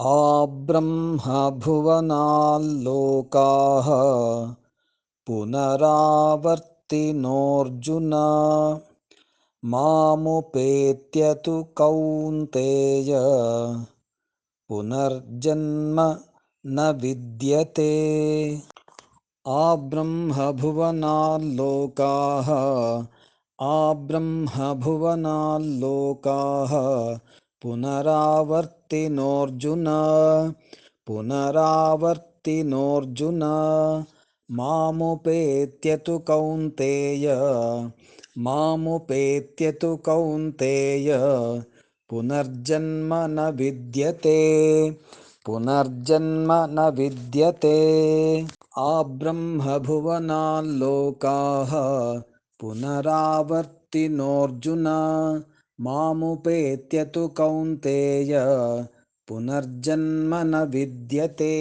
आब्रह्मभुवनाल्लोकाः पुनरावर्तिनोऽर्जुन। मामुपेत्य तु कौन्तेय पुनर्जन्म न विद्यते। आब्रह्मभुवनाल्लोकाः आब्रह्मभुवनाल्लोकाः पुनरावर्तिनोऽर्जुन। पुनरावर्तिनोऽर्जुन। मामुपेत्य तु कौन्तेय। मामुपेत्य तु कौन्तेय। पुनर्जन्म न विद्यते। पुनर्जन्म न विद्यते। आब्रह्मभुवनाल्लोकाः पुनरावर्तिनोऽर्जुन मामुपेत्य तु कौन्तेय पुनर्जन्म न विद्यते